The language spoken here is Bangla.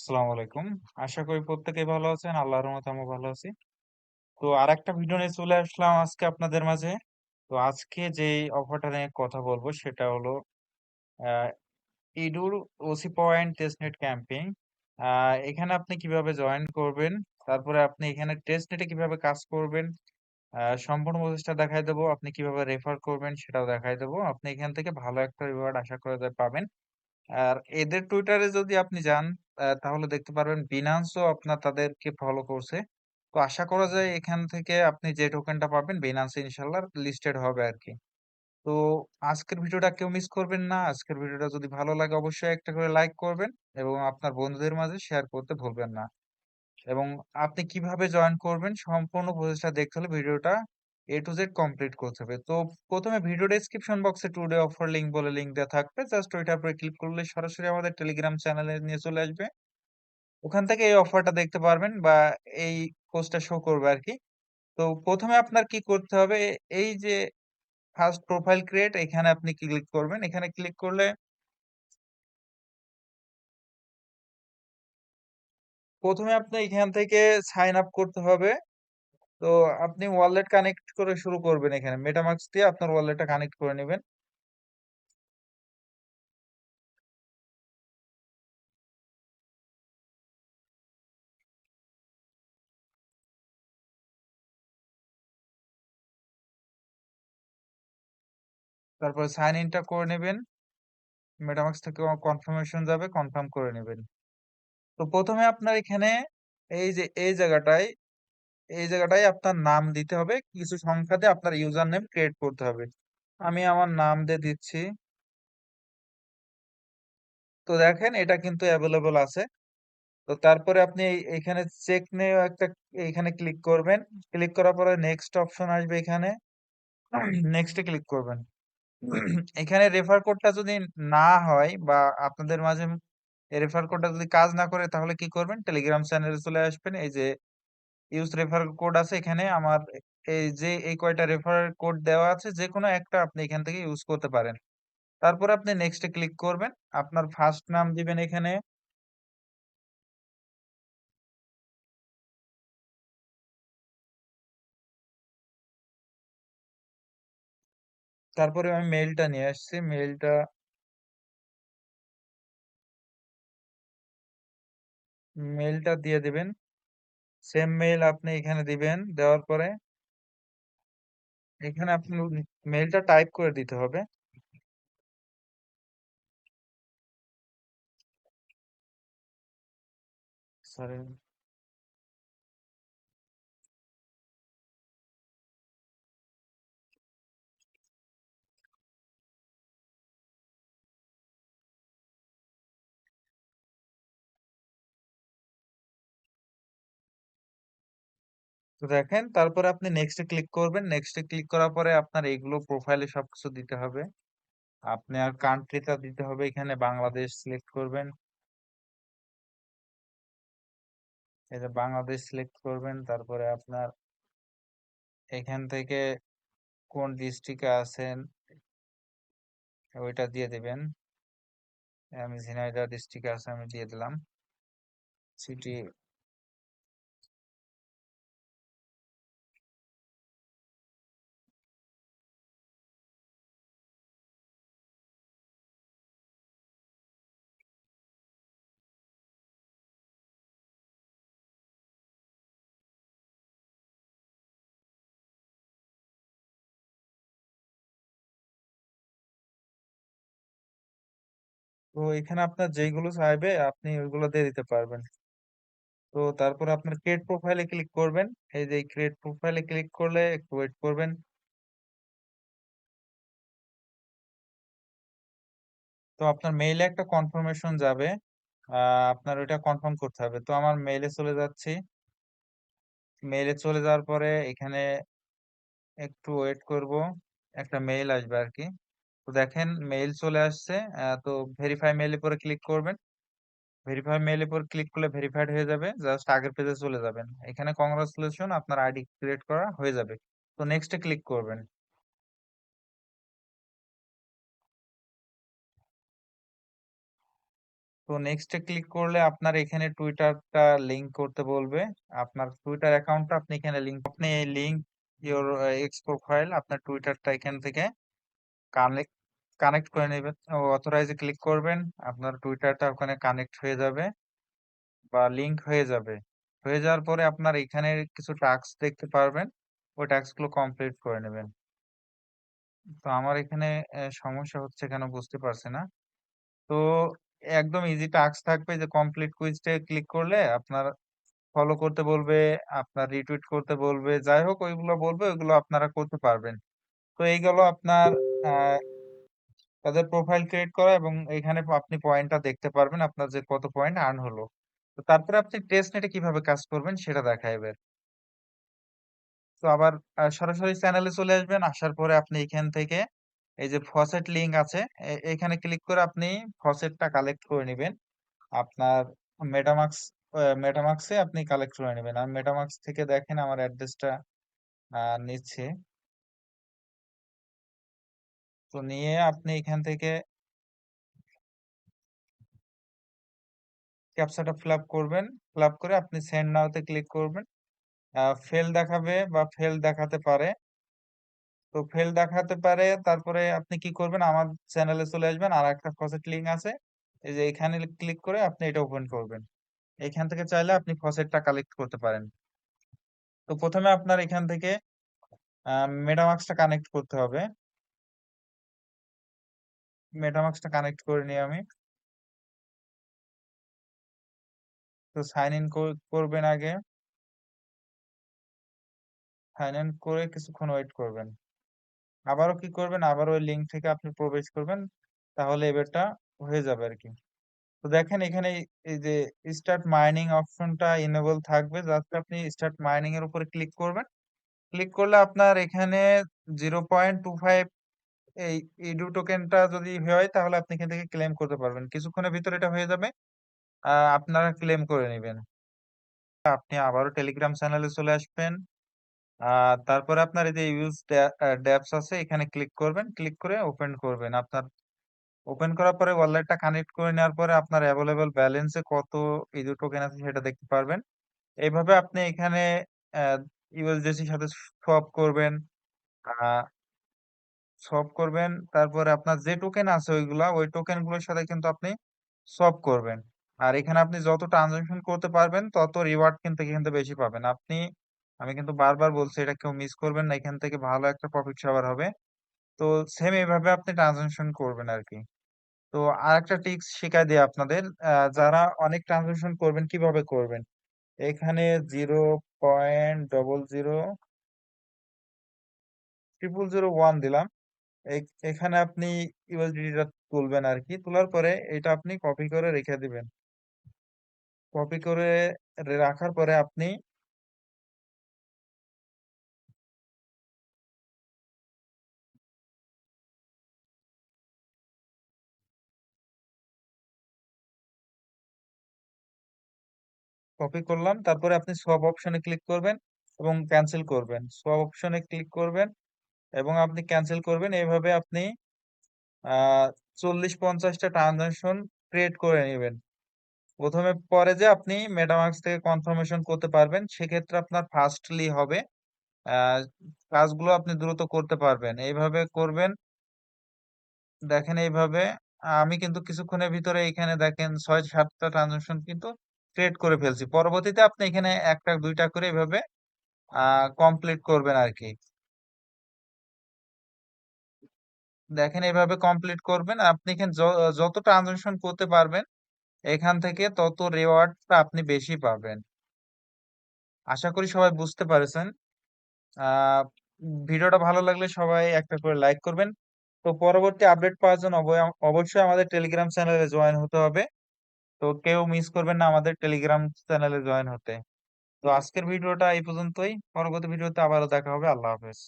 আসসালামু আলাইকুম। আশা করি প্রত্যেকেই ভালো আছেন আল্লাহর রহমতে আমি ভালো আছি। তো আরেকটা ভিডিও নিয়ে চলে আসলাম আজকে আপনাদের মাঝে। তো আজকে যে অফারটা নিয়ে কথা বলব সেটা হলো ইডুর ওসি পয়েন্ট টেস্টনেট ক্যাম্পিং আহ, এখানে আপনি কীভাবে জয়েন করবেন তারপরে আপনি এখানে টেস্টনেটে কীভাবে কাজ করবেন সম্পূর্ণ প্রসেসটা দেখাই দেবো। আপনি কীভাবে রেফার করবেন সেটাও দেখাই দেবো। আপনি এখান থেকে ভালো একটা রিওয়ার্ড আশা করে পাবেন। আর এদের টুইটারে যদি আপনি যান তাহলে দেখতে পারবেন বিনান্সও আপনার তাদেরকে ফলো করছে। তো আশা করা যায় এখান থেকে আপনি যে টোকেনটা পাবেন বিনান্স ইনশাল্লাহ লিস্টেড হবে আর কি। তো আজকের ভিডিওটা কেউ মিস করবেন না। আজকের ভিডিওটা যদি ভালো লাগে অবশ্যই একটা করে লাইক করবেন এবং আপনার বন্ধুদের মাঝে শেয়ার করতে ভুলবেন না। এবং আপনি কীভাবে জয়েন করবেন সম্পূর্ণ প্রসেসটা দেখতে হলে ভিডিওটা এ টু জেড কমপ্লিট করতে হবে। তো প্রথমে ভিডিও ডেসক্রিপশন বক্সে টুডে অফার লিংক বলে লিংক দেওয়া থাকবে। জাস্ট ওইটার উপরে ক্লিক করলে সরাসরি আমাদের টেলিগ্রাম চ্যানেলে নিয়ে চলে আসবে। ওখান থেকে এই অফারটা দেখতে পারবেন বা এই পোস্টটা শো করবে আর কি। তো প্রথমে আপনার কি করতে হবে? এই যে ফার্স্ট প্রোফাইল ক্রিয়েট এখানে আপনি ক্লিক করবেন। এখানে ক্লিক করলে প্রথমে আপনি এখান থেকে সাইন আপ করতে হবে। তো আপনি ওয়ালেট কানেক্ট করে শুরু করবেন এখানে। মেটামাক্স দিয়ে আপনার ওয়ালেটটা কানেক্ট করে নেবেন। তারপর সাইন ইনটা করে নেবেন। মেটামাক্স থেকে কনফার্মেশন যাবে কনফার্ম করে নেবেন। তো প্রথমে আপনার এখানে এই যে, এই জায়গাটায় এই জায়গাটায় আপনার নাম দিতে হবে। কিছু সংখ্যা দিয়ে আপনার ইউজার নেম ক্রিয়েট করতে হবে। আমি আমার নাম দিয়ে দিচ্ছি। তো দেখেন এটা কিন্তু অ্যাভেলেবল আছে। তো তারপরে আপনি এখানে চেক নিয়ে একটা এখানে ক্লিক করবেন। ক্লিক করার পরে নেক্সট অপশন আসবে এখানে। নেক্সটে ক্লিক করবেন। এখানে রেফার কোডটা যদি না হয় বা আপনাদের মাঝে রেফার কোডটা যদি কাজ না করে তাহলে কি করবেন? টেলিগ্রাম চ্যানেলে চলে আসবেন। এই যে ইউজ রেফার কোড আছে এখানে আমার এই যে এই কয়টা রেফার কোড দেওয়া আছে যে কোনো একটা আপনি এখান থেকে ইউজ করতে পারেন। তারপর আপনি নেক্সটে ক্লিক করবেন, আপনার ফার্স্ট নাম দিবেন এখানে। তারপরে আমি মেলটা নিয়ে আসছি মেইলটা মেইলটা দিয়ে দিবেন। সেম মেইল আপনি এখানে দিবেন, দেওয়ার পরে এখানে আপনি মেইলটা টাইপ করে দিতে হবে। সরি তো দেখেন, তারপরে আপনি নেক্সটে ক্লিক করবেন। নেক্সটে ক্লিক করার পরে আপনার এগুলো প্রোফাইলে সবকিছু দিতে হবে। আপনি আর কান্ট্রিটা দিতে হবে। এখানে বাংলাদেশ সিলেক্ট করবেন। এটা বাংলাদেশ সিলেক্ট করবেন। তারপরে আপনার এখান থেকে কোন ডিস্ট্রিক্টে আছেন, ওইটা দিয়ে দিবেন। আমি ঝিনাইদহ ডিস্ট্রিক্টে আছে, আমি দিয়ে দিলাম। সিটি তো এখানে আপনার যেইগুলো চাইবে আপনি ওইগুলো দিয়ে দিতে পারবেন। তো তারপর আপনার ক্রিয়েট প্রোফাইলে ক্লিক করবেন। এই যে ক্রিয়েট প্রোফাইলে ক্লিক করলে একটু ওয়েট করবেন। তো আপনার মেইলে একটা কনফার্মেশন যাবে। আপনার ওইটা কনফার্ম করতে হবে। তো আমার মেইলে চলে যাচ্ছি। মেইলে চলে যাওয়ার পরে এখানে একটু ওয়েট করব। একটা মেইল আসবে আর কি। তো দেখেন মেইল চলে আসছে তো ভেরিফাই মেইলে পরে ক্লিক করবেন। ভেরিফাই মেইলে পর ক্লিক করলে ভেরিফাইড হয়ে যাবে জাস্ট আগের পেজে চলে যাবেন। এখানে কংগ্রাচুলেশন আপনার আইডি ক্রিয়েট করা হয়ে যাবে। তো নেক্সটে ক্লিক করবেন। তো নেক্সটে ক্লিক করলে আপনার এখানে টুইটারটা লিংক করতে বলবে। আপনার টুইটার অ্যাকাউন্টটা আপনি এখানে লিংক আপনি লিংক ইওর এক্স প্রোফাইল আপনার টুইটারটা এখান থেকে কানেক্ট কানেক্ট করে নেবেন। অথরাইজে ক্লিক করবেন, আপনার টুইটারটা ওখানে কানেক্ট হয়ে যাবে বা লিংক হয়ে যাবে। হয়ে যাওয়ার পরে আপনার এখানে কিছু টাস্ক দেখতে পারবেন, ওই টাস্কগুলো কমপ্লিট করে নেবেন। তো আমার এখানে সমস্যা হচ্ছে কেন বুঝতে পারছি না। তো একদম ইজি টাস্ক থাকবে যে কমপ্লিট কুইজটা ক্লিক করলে আপনার ফলো করতে বলবে, আপনার রিটুইট করতে বলবে, যাই হোক ওইগুলো বলবে, ওইগুলো আপনারা করতে পারবেন। তো এইগুলো আপনার তাদের প্রোফাইল ক্রিয়েট করা এবং এখানে আপনি পয়েন্টটা দেখতে পারবেন আপনার যে কত পয়েন্ট আর্ন হলো। তো তারপরে আপনি টেস্ট নেটে কীভাবে কাজ করবেন সেটা দেখা এবার। তো আবার সরাসরি চ্যানেলে চলে আসবেন, আসার পরে আপনি এখান থেকে এই যে ফসেট লিঙ্ক আছে এখানে ক্লিক করে আপনি ফসেটটা কালেক্ট করে নেবেন। আপনার মেটামাক্স মেটামাক্সে আপনি কালেক্ট করে নেবেন। আর মেটামাক্স থেকে দেখেন আমার অ্যাড্রেসটা নিচ্ছে। তো নিয়ে আপনি এখান থেকে ক্যাপচাটা ফিল আপ করবেন। ফিল আপ করে আপনি সেন্ড নাওতে ক্লিক করবেন। ফেল দেখাবে বা ফেল দেখাতে পারে। তো ফেল দেখাতে পারে, তারপরে আপনি কি করবেন? আমার চ্যানেলে চলে আসবেন, আর একটা ফসেট লিঙ্ক আছে। এই যে এখানে ক্লিক করে আপনি এটা ওপেন করবেন। এখান থেকে চাইলে আপনি ফসেটটা কালেক্ট করতে পারেন। তো প্রথমে আপনার এখান থেকে মেটামাক্সটা কানেক্ট করতে হবে। মেটামাক্সটা কানেক্ট করে নিই আমি। তো সাইন ইন করবেন আগে। সাইন ইন করে কিছুক্ষণ ওয়েট করবেন। আবারও কি করবেন? আবার ওই লিঙ্ক থেকে আপনি প্রবেশ করবেন, তাহলে এবারটা হয়ে যাবে আর কি তো দেখেন এখানে এই যে স্টার্ট মাইনিং অপশনটা ইনেবল থাকবে যাতে আপনি স্টার্ট মাইনিং এর উপরে ক্লিক করবেন। ক্লিক করলে আপনার এখানে জিরো পয়েন্ট টু ফাইভ এই ইডু টোকেনটা যদি হয়, তাহলে আপনি এখান থেকে ক্লেম করতে পারবেন। কিছুক্ষণের ভিতরে এটা হয়ে যাবে। আপনারা ক্লেম করে নেবেন। আপনি আবারও টেলিগ্রাম চ্যানেলে চলে আসবেন। তারপরে আপনার এই যে ইউজ ড্যাপস আছে, এখানে ক্লিক করবেন। ক্লিক করে ওপেন করবেন। আপনার ওপেন করার পরে ওয়ালেটটা কানেক্ট করে নেওয়ার পরে আপনার অ্যাভেলেবল ব্যালেন্সে কত ইদু টোকেন আছে সেটা দেখতে পারবেন। এইভাবে আপনি এখানে ইউএসডিসির সাথে সোয়াপ করবেন। সোয়াপ করবেন। তারপরে আপনার যে টোকেন আছে ওইগুলা, ওই টোকেনগুলোর সাথে কিন্তু আপনি সোয়াপ করবেন। আর এখানে আপনি যত ট্রানজাকশন করতে পারবেন, তত রিওয়ার্ড কিন্তু এখান থেকে বেশি পাবেন। আপনি, আমি কিন্তু বারবার বলছি, এটা কেউ মিস করবেন না, এখান থেকে ভালো একটা প্রফিট সবার হবে। তো সেম এইভাবে আপনি ট্রানজাকশন করবেন আর কি তো আর একটা টিক্স শিখাই দিই আপনাদের যারা অনেক ট্রানজাকশন করবেন, কীভাবে করবেন? এখানে zero point double zero triple zero one দিলাম। এখানে আপনি ইউএসডিটা তুলবেন আর কি তোলার পরে এটা আপনি কপি করে রেখে দিবেন। কপি করে রাখার পরে আপনি কপি করলাম। তারপরে আপনি সব অপশনে ক্লিক করবেন এবং ক্যান্সেল করবেন। সব অপশনে ক্লিক করবেন। এবং আপনি ক্যান্সেল করবেন। এইভাবে আপনি চল্লিশ পঞ্চাশটা ট্রানজাকশন ক্রিয়েট করে নেবেন। প্রথমে পরে যে আপনি মেটামাক্স থেকে কনফার্মেশন করতে পারবেন, সেক্ষেত্রে আপনার ফাস্টলি হবে। কাজগুলো আপনি দ্রুত করতে পারবেন। এইভাবে করবেন। দেখেন এইভাবে, আমি কিন্তু কিছুক্ষণের ভিতরে এখানে দেখেন ছয় সাতটা ট্রানজাকশন কিন্তু ক্রিয়েট করে ফেলছি। পরবর্তীতে আপনি এখানে একটা দুইটা করে এভাবে কমপ্লিট করবেন আর কি দেখেন এভাবে কমপ্লিট করবেন। আপনি এখানে যত ট্রানজাকশন করতে পারবেন, এখান থেকে তত রেওয়ার্ডটা আপনি বেশি পাবেন। আশা করি সবাই বুঝতে পারছেন। ভিডিওটা ভালো লাগলে সবাই একটা করে লাইক করবেন। তো পরবর্তী আপডেট পাওয়ার জন্য অবশ্যই আমাদের টেলিগ্রাম চ্যানেলে জয়েন হতে হবে। তো কেউ মিস করবেন না আমাদের টেলিগ্রাম চ্যানেলে জয়েন হতে। তো আজকের ভিডিওটা এই পর্যন্তই। পরবর্তী ভিডিওতে আবারও দেখা হবে। আল্লাহ হাফেজ।